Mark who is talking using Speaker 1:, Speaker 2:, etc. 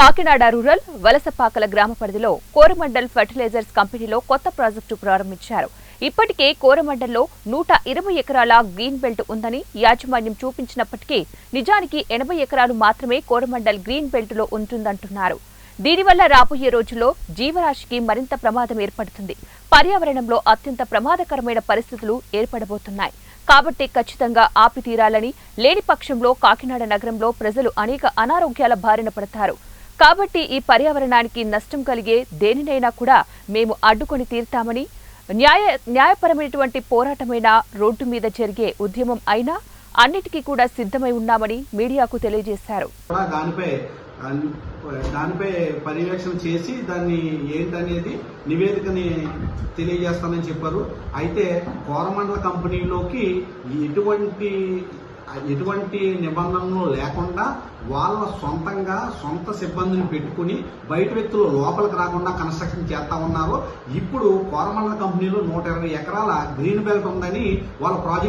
Speaker 1: Kakinada rural Valasapakala గ్రామ పరిధిలో Coromandel fertilisers కంపెనీలో కొత్త ప్రాజెక్టు ప్రారంభించారు. ఇప్పటికే కోరమండల్లో నూట ఇరవై ఎకరాల గ్రీన్ బెల్ట్ ఉందని యాజమాన్యం చూపించినప్పటికీ నిజానికి ఎనభై ఎకరాలు మాత్రమే కోరమండల్ గ్రీన్ బెల్ట్లో ఉంటుందంటున్నారు. దీనివల్ల రాబోయే రోజుల్లో జీవరాశికి మరింత ప్రమాదం ఏర్పడుతుంది. పర్యావరణంలో అత్యంత ప్రమాదకరమైన పరిస్థితులు ఏర్పడబోతున్నాయి. కాబట్టి ఖచ్చితంగా ఆపి తీరాలని లేని పక్షంలో కాకినాడ నగరంలో ప్రజలు అనేక అనారోగ్యాల బారిన పడతారు. కాబట్టి ఈ పర్యావరణానికి నష్టం కలిగే దేనినైనా కూడా మేము అడ్డుకొని తీరుతామని న్యాయ న్యాయపరమైనటువంటి పోరాటమైనా రోడ్డు మీద జరిగే ఉద్యమం అయినా అన్నిటికీ కూడా సిద్ధమై ఉన్నామని మీడియాకు తెలియజేశారు.
Speaker 2: దానిపై దానిపై పర్యవేక్షణ చేసి దాన్ని ఏంటనేది నివేదికని తెలియజేస్తానని చెప్పారు. అయితే కోరమండల కంపెనీలోకి ఎటువంటి ఎటువంటి నిబంధనలు లేకుండా వాళ్ళ సొంతంగా సొంత సిబ్బందిని పెట్టుకుని బయట వ్యక్తులు లోపలికి రాకుండా కన్స్ట్రక్షన్ చేస్తా ఉన్నారు. ఇప్పుడు కోరమండల కంపెనీలో నూట ఇరవై ఎకరాల గ్రీన్ బెల్ట్ ఉందని వాళ్ళ ప్రాజెక్ట్